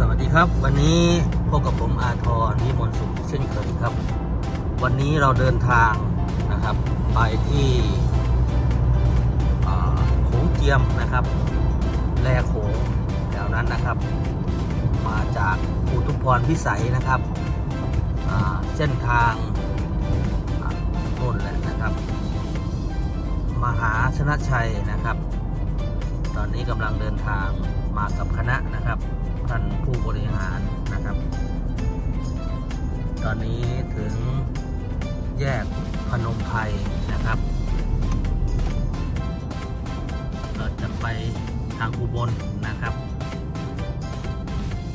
สวัสดีครับ วันนี้พบกับผมอาทรวิมลสุขเช่นเคยครับ วันนี้เราเดินทางนะครับ ไปที่โขงเจียมนะครับ แลโขงแถวนั้นนะครับ มาจากอุทุพรพิสัยนะครับเส้นทางอ่าโน่นแหละนะครับ มหาชนะชัยนะครับ ตอนนี้กำลังเดินทางมากับคณะนะครับ ท่านผู้บริหารนะครับ ตอนนี้ถึงแยกพนมไพรนะครับ เราจะไปทางอุบลนะครับ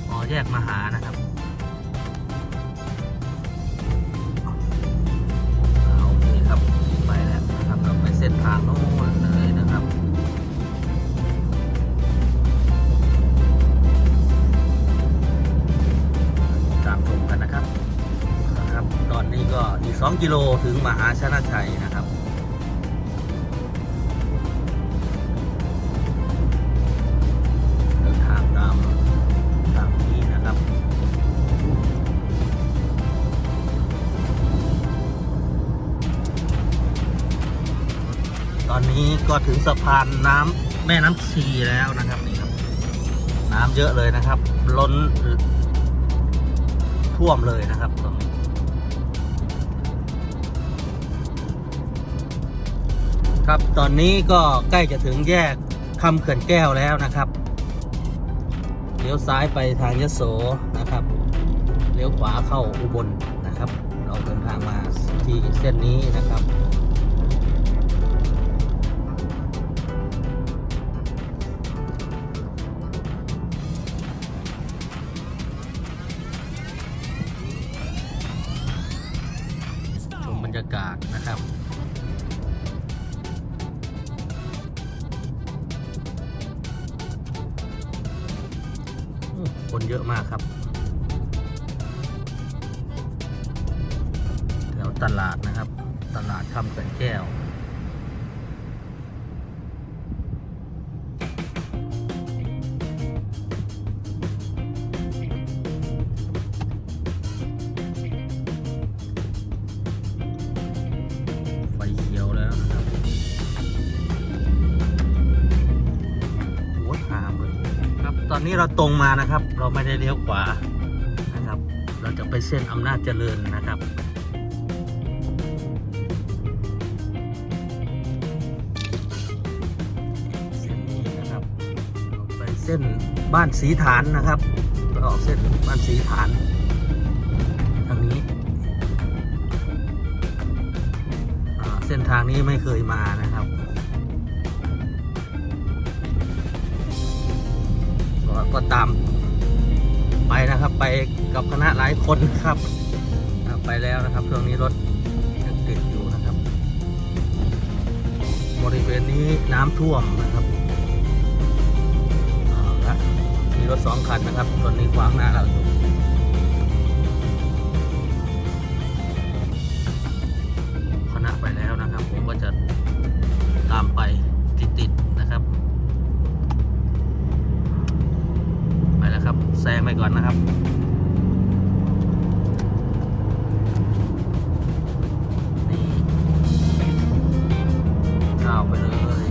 พอแยกมหานะครับเอาโอเคครับไปแล้วนะครับเราไปเส้นทางโน้น 2 กิโลถึงมหาชนะชัยนะครับ เดินทางตามตามนี้นะครับ ตอนนี้ก็ถึงสะพานน้ำแม่น้ำชีแล้วนะครับนี่ครับ น้ำเยอะเลยนะครับ ล้นท่วมเลยนะครับตรงนี้ ครับ ตอนนี้ก็ใกล้จะถึงแยกคำเขื่อนแก้วแล้วนะครับ เลี้ยวซ้ายไปทางยโสนะครับ เลี้ยวขวาเข้าอุบลนะครับ เราเดินทางมาที่เส้นนี้นะครับ นี้เราตรงมานะครับ เราไม่ได้เลี้ยวขวานะครับ เราจะไปเส้นอำนาจเจริญนะครับ เส้นนี้นะครับเราไปเส้นบ้านสีฐานนะครับก็ออกเส้นบ้านสีฐานทางนี้เส้นทางนี้ไม่เคยมานะครับ ก็ตามไปนะครับ ไปกับคณะหลายคนครับ ไปแล้วนะครับช่วงนี้รถยังติดอยู่นะครับ บริเวณนี้น้ำท่วมนะครับละมีรถสองคันนะครับตอนนี้ขวางหน้าเราอยู่คณะไปแล้วนะครับ ผมก็จะตามไปติดๆนะครับ ไป แซงไปก่อนนะครับ นี่ก้าวไปเลย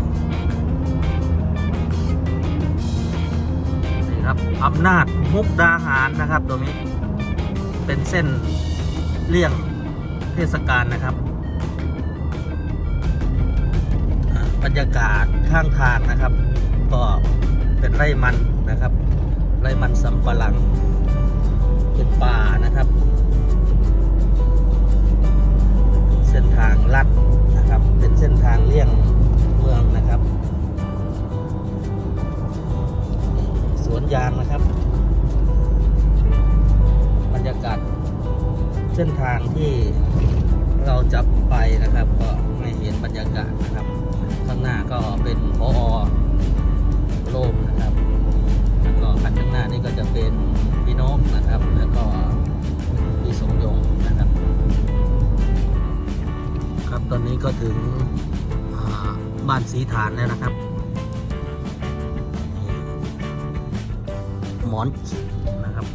นี่ครับอำนาจมุกดาหารนะครับตรงนี้ เป็นเส้นเลี่ยงเทศกาลนะครับอ่าบรรยากาศข้างทางนะครับ ก็เป็นไร่มันนะครับ ไรมันสำปะหลังเป็นป่านะครับ เส้นทางลัดนะครับ เป็นเส้นทางเลี่ยงเมืองนะครับ สวนยางนะครับ บรรยากาศเส้นทางที่เราจะไปนะครับ ก็ไม่เห็นบรรยากาศนะครับ ข้างหน้าก็เป็นพอโลมนะครับ คันข้างหน้านี่ก็จะเป็นพี่นกนะครับ แล้วก็พี่สมยงนะครับ ครับตอนนี้ก็ถึงบ้านสีฐานแล้วนะครับ หมอนนะครับ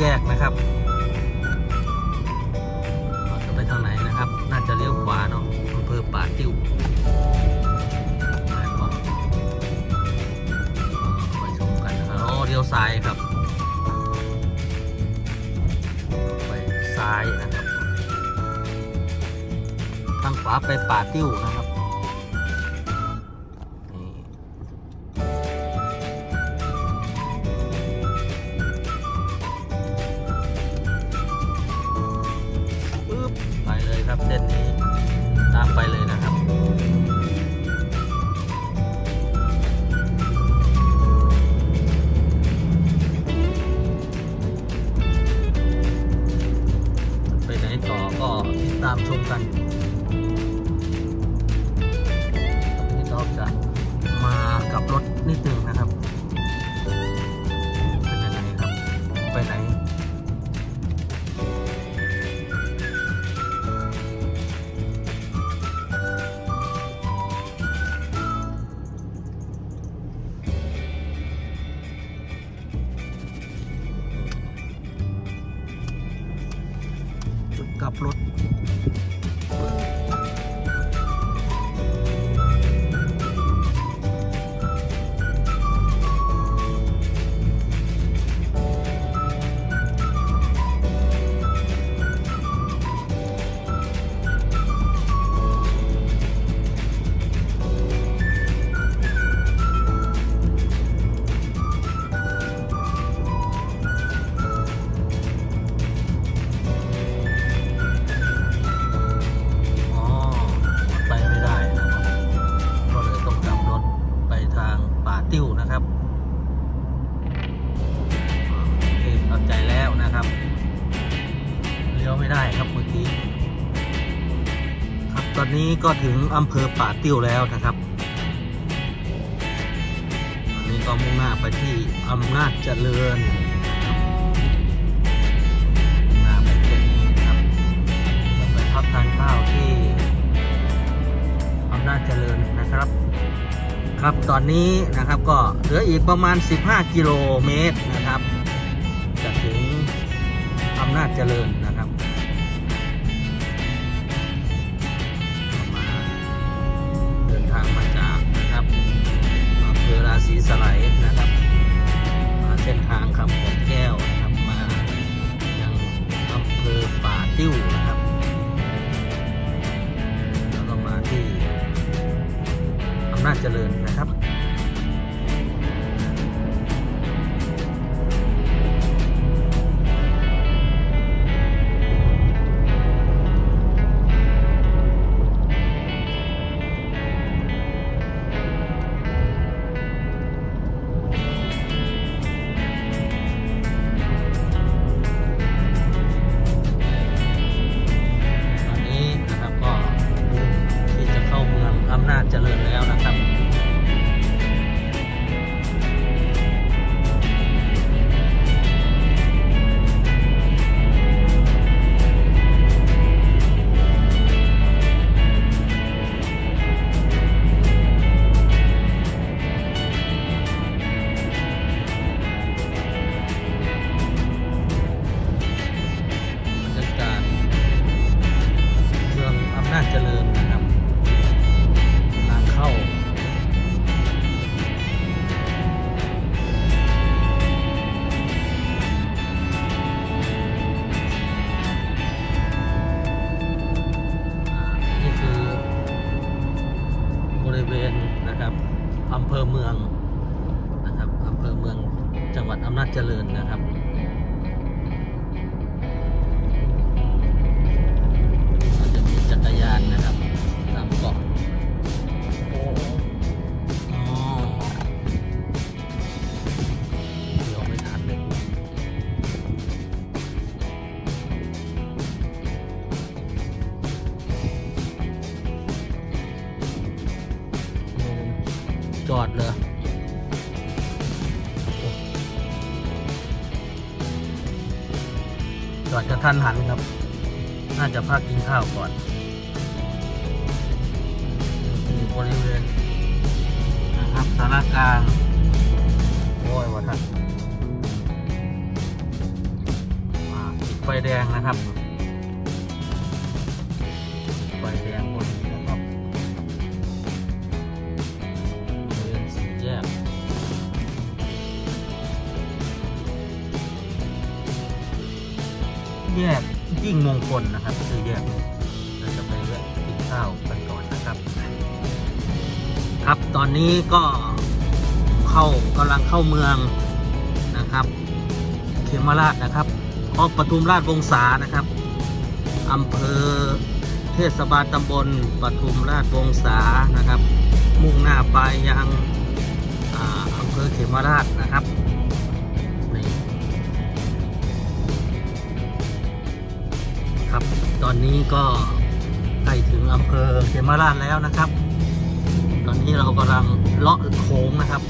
แยกนะครับจะไปทางไหนนะครับ น่าจะเลี้ยวขวาเนาะอำเภอป่าติ้วไปชมกันนะครับโอ้เลี้ยวซ้ายครับ ไปซ้ายนะครับ ทางขวาไปป่าติ้วนะครับ อำเภอป่าติ้วแล้วนะครับตอนนี้ก็มุ่งหน้าไปที่อำนาจเจริญนะครับมุ่งหน้าไปเส้นนี้นะครับไปพักทานข้าวที่อำนาจเจริญนะครับ ครับตอนนี้นะครับก็เหลืออีกประมาณ 15 กิโลเมตรนะครับจะถึงอำนาจเจริญ สไลยนะครับ มาเส้นทางคำขนแก้วนะครับมายังอำเภอป่าติ้วนะครับ แล้วก็มาที่อำนาจเจริญ ทันหันครับ น่าจะพักกินข้าวก่อนอยู่บริเวณนะครับสารกลางโอ้ยวัทันอ่าติดไฟแดงนะครับ ไฟแดงบน แยกยิ่งมงคลนะครับคือแยกเราจะไปแวะกินข้าวกันก่อนนะครับ ครับตอนนี้ก็เข้ากำลังเข้าเมืองนะครับ เขมราชนะครับออกปทุมราชวงศานะครับอำเภอเทศบาลตำบลปทุมราชวงศานะครับ มุ่งหน้าไปยังอ่าอำเภอเขมราชนะครับ ก็ใกล้ถึงอำเภอเขมราชแล้วนะครับ ตอนนี้เรากำลังเลาะโค้งนะครับ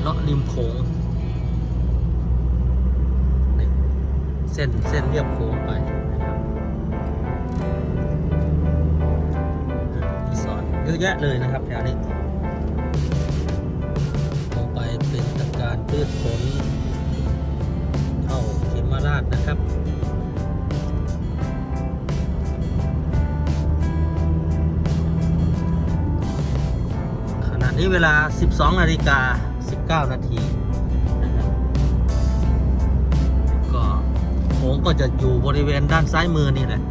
เลาะริมโค้งเส้นเส้นเรียบโค้งไปนะครับรีสอร์ทเยอะแยะเลยนะครับแถวนี้ลงไปเป็นตการพืชผลเข้าเขมราชนะครับ นี้เวลา 12นาฬิกา 19 นาทีนะครับก็โขงก็จะอยู่บริเวณด้านซ้ายมือนี่แหละ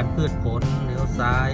การพืชผลเลี้ยวซ้าย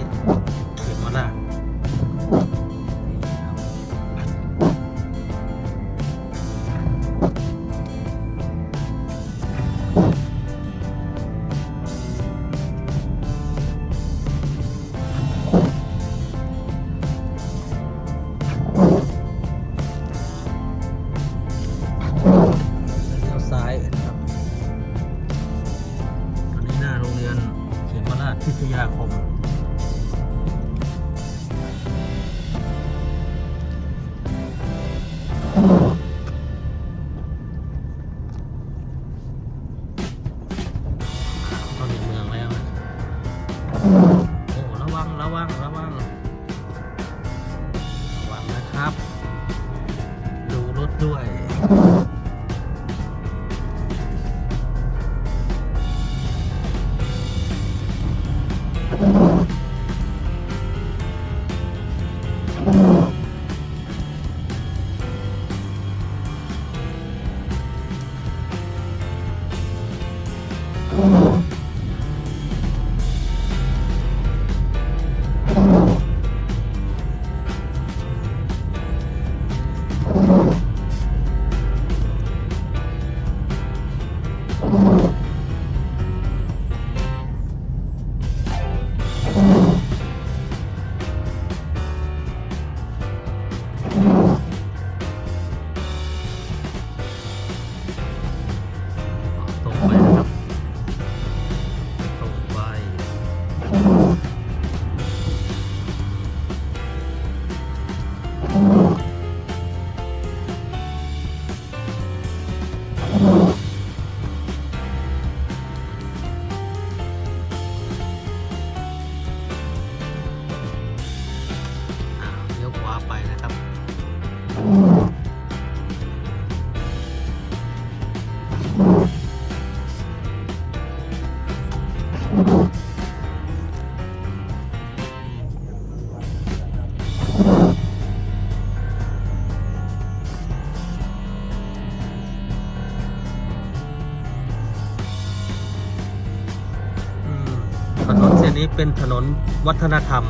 เป็นถนนวัฒนธรรม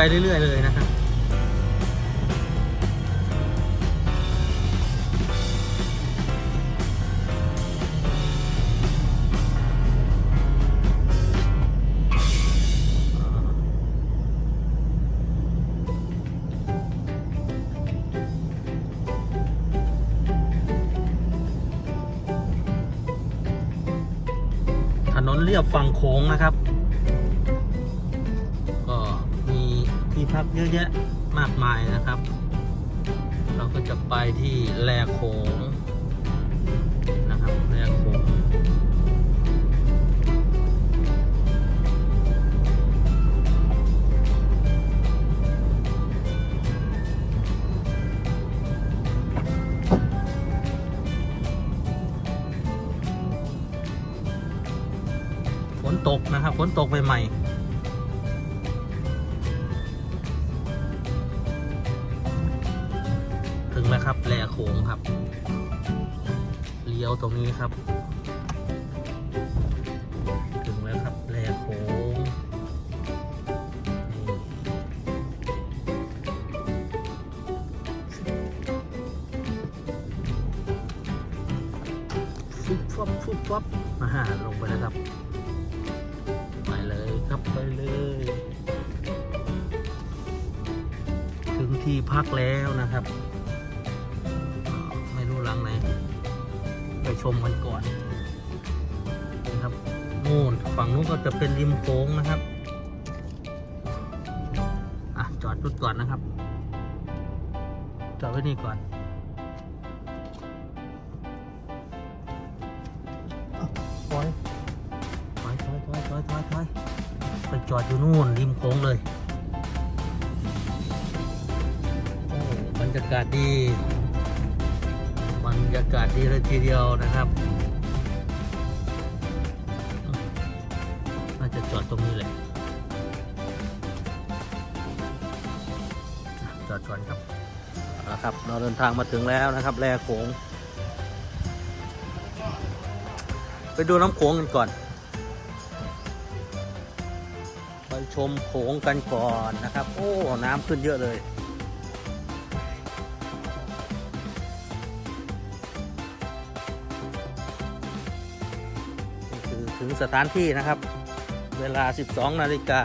ไปเรื่อย ๆ เลยนะครับถนนเรียบฝั่งโค้งนะครับ ที่พักเยอะแยะมากมายนะครับ เราก็จะไปที่แลโขงนะครับแลโขงฝนตกนะครับฝนตกใหม่ๆ ตรงนี้ครับ ถึงแล้วครับแลโขงนี่ฟุบฟับฟุบฟับมาหาลงไปแล้วครับ ไปเลยครับไปเลย ถึงที่พักแล้วนะครับ ชมกันก่อนนะครับนู่นฝั่งนู้นก็จะเป็นริมโค้งนะครับอะจอดจุดก่อนนะครับ จอดไว้นี่ก่อนอะถอยถอยถอยถอยถอยถอยถอยไปจอดอยู่นู่นริมโค้งเลยโอ้บรรยากาศดี ดีเลยทีเดียวนะครับน่าจะจอดตรงนี้เลยจอดก่อนครับเอาละครับ เราเดินทางมาถึงแล้วนะครับ แลโขง ไปดูน้ำโขงกันก่อน ไปชมโขงกันก่อนนะครับ โอ้ น้ำขึ้นเยอะเลย สถานที่นะครับ เวลา 12 นาฬิกา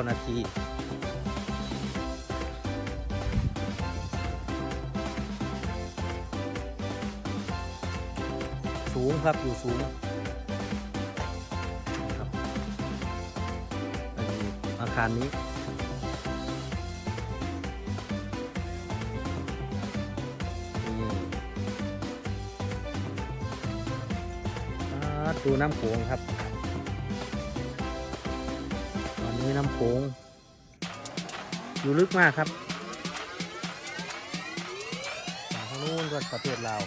29 นาทีสูงครับอยู่สูงอาคารนี้ ดูน้ำโขงครับ ตอนนี้น้ำโขงอยู่ลึกมากครับทางนู้นก็ประเทศลาว